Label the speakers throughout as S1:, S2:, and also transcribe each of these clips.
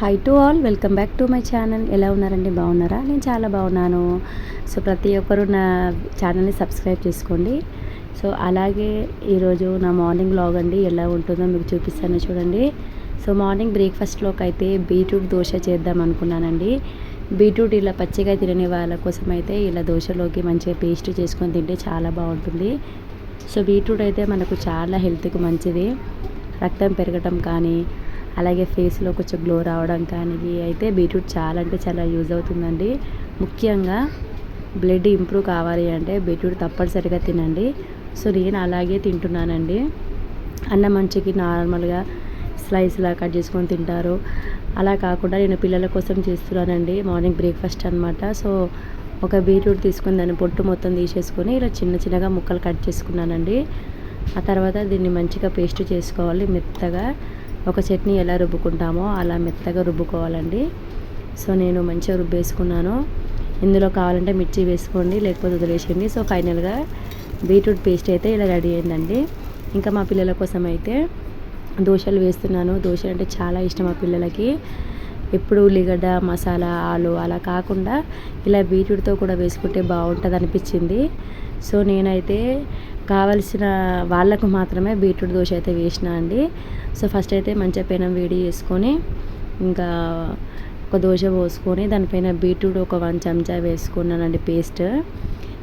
S1: Hi to all welcome back to my channel ఎలా ఉన్నారండి? బాగున్నారా? నేను చాలా బాగున్నాను. సో ప్రతి ఒక్కరు నా ఛానల్ని సబ్స్క్రైబ్ చేసుకోండి. సో అలాగే ఈరోజు నా మార్నింగ్ బ్లాగ్ అండి. ఎలా ఉంటుందో మీకు చూపిస్తాను చూడండి. సో మార్నింగ్ బ్రేక్ఫాస్ట్లోకి అయితే బీట్రూట్ దోశ చేద్దాం అనుకున్నానండి. బీట్రూట్ ఇలా పచ్చిగా తినని వాళ్ళ కోసం అయితే ఇలా దోశలోకి మంచిగా పేస్ట్ చేసుకొని తింటే చాలా బాగుంటుంది. సో బీట్రూట్ అయితే మనకు చాలా హెల్త్కి మంచిది. రక్తం పెరగటం కానీ అలాగే ఫేస్లో కొంచెం గ్లో రావడం కానీ అయితే బీట్రూట్ చాలా అంటే చాలా యూజ్ అవుతుందండి. ముఖ్యంగా బ్లడ్ ఇంప్రూవ్ కావాలి అంటే బీట్రూట్ తప్పనిసరిగా తినండి. సో నేను అలాగే తింటున్నానండి. అన్నం మంచికి నార్మల్గా స్లైస్లా కట్ చేసుకొని తింటారు. అలా కాకుండా నేను పిల్లల కోసం చేస్తున్నానండి. మార్నింగ్ బ్రేక్ఫాస్ట్ అనమాట సో ఒక బీట్రూట్ తీసుకుని దాన్ని పొట్టు మొత్తం తీసేసుకొని ఇలా చిన్న చిన్నగా ముక్కలు కట్ చేసుకున్నానండి. ఆ తర్వాత దీన్ని మంచిగా పేస్ట్ చేసుకోవాలి మెత్తగా. ఒక చట్నీ ఎలా రుబ్బుకుంటామో అలా మెత్తగా రుబ్బుకోవాలండి. సో నేను మంచిగా రుబ్బేసుకున్నాను. ఇందులో కావాలంటే మిర్చి వేసుకోండి లేకపోతే వదిలేసేయండి. సో ఫైనల్గా బీట్రూట్ పేస్ట్ అయితే ఇలా రెడీ అయిందండి. ఇంకా మా పిల్లల కోసం అయితే దోశలు వేస్తున్నాను. దోశలు అంటే చాలా ఇష్టం మా పిల్లలకి. ఎప్పుడు ఉల్లిగడ్డ మసాలా ఆలు అలా కాకుండా ఇలా బీట్రూట్తో కూడా వేసుకుంటే బాగుంటుంది అనిపించింది సో నేనైతే కావలసిన వాళ్ళకు మాత్రమే బీట్రూట్ దోశ అయితే వేసిన అండి. సో ఫస్ట్ అయితే మంచిగా పెనం వేడి చేసుకొని ఇంకా ఒక దోశ పోసుకొని దానిపైన బీట్రూట్ ఒక వన్ చెంచా వేసుకున్నానండి పేస్ట్.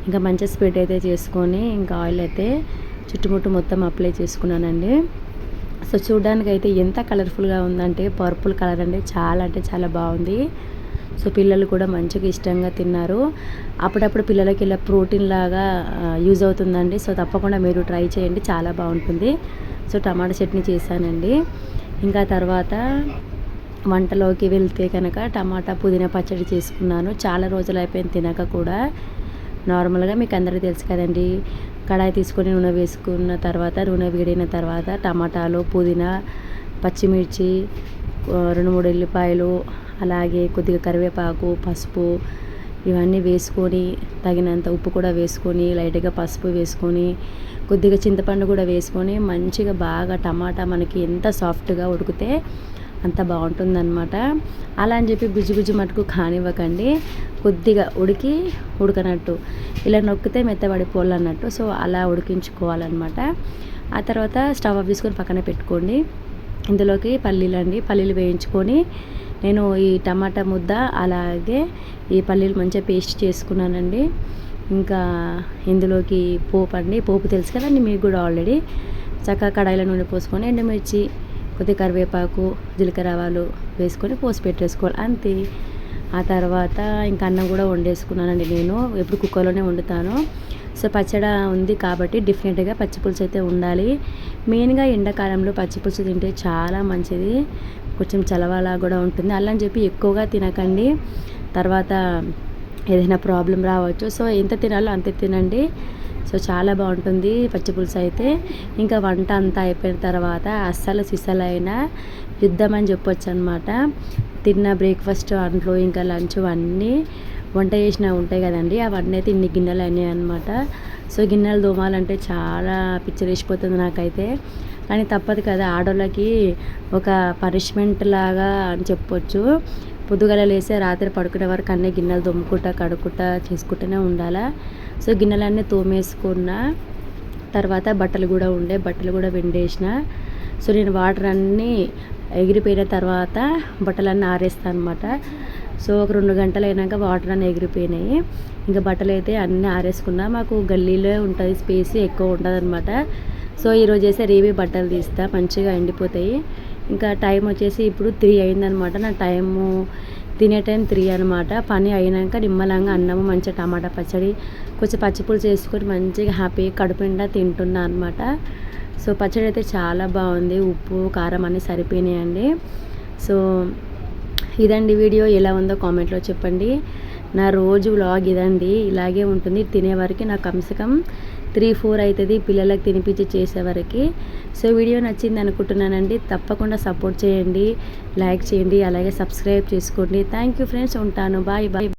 S1: ఇంకా మంచిగా స్ప్రెడ్ అయితే చేసుకొని ఇంకా ఆయిల్ అయితే చుట్టుముట్టు మొత్తం అప్లై చేసుకున్నానండి. సో చూడడానికి అయితే ఎంత కలర్ఫుల్గా ఉందంటే పర్పుల్ కలర్ అంటే చాలా అంటే చాలా బాగుంది. సో పిల్లలు కూడా మంచిగా ఇష్టంగా తిన్నారు. అప్పుడప్పుడు పిల్లలకి ఇలా ప్రోటీన్ లాగా యూజ్ అవుతుందండి. సో తప్పకుండా మీరు ట్రై చేయండి. చాలా బాగుంటుంది. సో టమాటా చట్నీ చేశానండి. ఇంకా తర్వాత వంటలోకి వెళ్తే కనుక టమాటా పుదీనా పచ్చడి చేసుకున్నాను. చాలా రోజులు అయిపోయింది తినక కూడా. నార్మల్గా మీకు అందరికీ తెలుసు కదండి. కడాయి తీసుకొని నూనె వేసుకున్న తర్వాత నూనె వేడిన తర్వాత టమాటాలు పుదీనా పచ్చిమిర్చి రెండు మూడు ఎల్లిపాయలు అలాగే కొద్దిగా కరివేపాకు పసుపు ఇవన్నీ వేసుకొని తగినంత ఉప్పు కూడా వేసుకొని లైట్గా పసుపు వేసుకొని కొద్దిగా చింతపండు కూడా వేసుకొని మంచిగా బాగా టమాటా మనకి ఎంత సాఫ్ట్గా ఉడికితే అంత బాగుంటుందన్నమాట. అలా అని చెప్పి గుజ్జు గుజ్జు మటుకు కానివ్వకండి. కొద్దిగా ఉడికి ఉడకనట్టు. ఇలా నొక్కితే మెత్తబడిపోవాలన్నట్టు సో అలా ఉడికించుకోవాలన్నమాట. ఆ తర్వాత స్టవ్ ఆఫ్ తీసుకొని పక్కన పెట్టుకోండి. ఇందులోకి పల్లీలు అండి. పల్లీలు వేయించుకొని నేను ఈ టమాటా ముద్ద అలాగే ఈ పల్లీలు మంచిగా పేస్ట్ చేసుకున్నానండి. ఇంకా ఇందులోకి పోపు అండి. పోపు తెలుసు కదండి మీకు కూడా ఆల్రెడీ. చక్కగా కడాయిలో నూనె పోసుకొని ఎండుమిర్చి కొద్దిగా కరివేపాకు జీలకర్ర ఆవాలు వేసుకొని పోసి పెట్టేసుకోవాలి. అంతే. ఆ తర్వాత ఇంకా అన్నం కూడా వండేసుకున్నానండి నేను. ఎప్పుడు కుక్కర్లోనే వండుతాను. సో పచ్చడి ఉంది కాబట్టి డిఫరెంట్గా పచ్చిపులుసు అయితే ఉండాలి. మెయిన్గా ఎండాకాలంలో పచ్చిపులుసు తింటే చాలా మంచిది. కొంచెం చలవాలా కూడా ఉంటుంది. అలా అని చెప్పి ఎక్కువగా తినకండి. తర్వాత ఏదైనా ప్రాబ్లం రావచ్చు. సో ఎంత తినాలో అంత తినండి. సో చాలా బాగుంటుంది పచ్చి పులుసు అయితే. ఇంకా వంట అంతా అయిపోయిన తర్వాత అస్సలు సిసలైన యుద్ధం అని చెప్పొచ్చు అనమాట తిన్న బ్రేక్ఫాస్ట్ అంట్లో ఇంకా లంచ్ అన్నీ వంట చేసినా ఉంటాయి కదండి. అవన్నీ అయితే ఇన్ని గిన్నెలు అయినాయి అనమాట సో గిన్నెలు దోమాలంటే చాలా పిచ్చరేసిపోతుంది నాకైతే. కానీ తప్పదు కదా ఆడోళ్ళకి ఒక పనిష్మెంట్ లాగా అని చెప్పొచ్చు. పొద్దుగల లేసే రాత్రి పడుకునే వరకు అన్నీ గిన్నెలు దొమ్ముకుంటా కడుక్కుంటా చేసుకుంటూనే ఉండాలా. సో గిన్నెలన్నీ తోమేసుకున్న తర్వాత బట్టలు కూడా ఉండే బట్టలు కూడా వెండేసిన. సో నేను వాటర్ అన్నీ ఎగిరిపోయిన తర్వాత బట్టలన్నీ ఆరేస్తాను అనమాట సో ఒక రెండు గంటలు అయినాక వాటర్ అన్నీ ఎగిరిపోయినాయి. ఇంకా బట్టలు అయితే అన్నీ ఆరేసుకున్నా. మాకు గల్లీలో ఉంటుంది స్పేస్ ఎక్కువ ఉండదు అనమాట సో ఈరోజు చేస్తే రేవి బట్టలు తీస్తా మంచిగా ఎండిపోతాయి. ఇంకా టైం వచ్చేసి ఇప్పుడు త్రీ అయిందనమాట. నా టైము తినే టైం త్రీ అనమాట. పని అయినాక నిమ్మలంగా అన్నము మంచిగా టమాటా పచ్చడి కొంచెం పచ్చిపులుసు చేసుకొని మంచిగా హ్యాపీగా కడుపుండా తింటున్నా అనమాట. సో పచ్చడి అయితే చాలా బాగుంది. ఉప్పు కారం అన్నీ సరిపోయినాయండి. సో ఇదండి వీడియో. ఎలా ఉందో కామెంట్లో చెప్పండి. నా రోజు వ్లాగ్ ఇదండి. ఇలాగే ఉంటుంది. తినే వరకు నాకు కమ్సకం. త్రీ ఫోర్ అవుతుంది పిల్లలకు తినిపించి చేసేవరకి సో వీడియో నచ్చింది అనుకుంటున్నానండి. తప్పకుండా సపోర్ట్ చేయండి లైక్ చేయండి అలాగే సబ్స్క్రైబ్ చేసుకోండి. థ్యాంక్ యూ ఫ్రెండ్స్ ఉంటాను. Bye bye.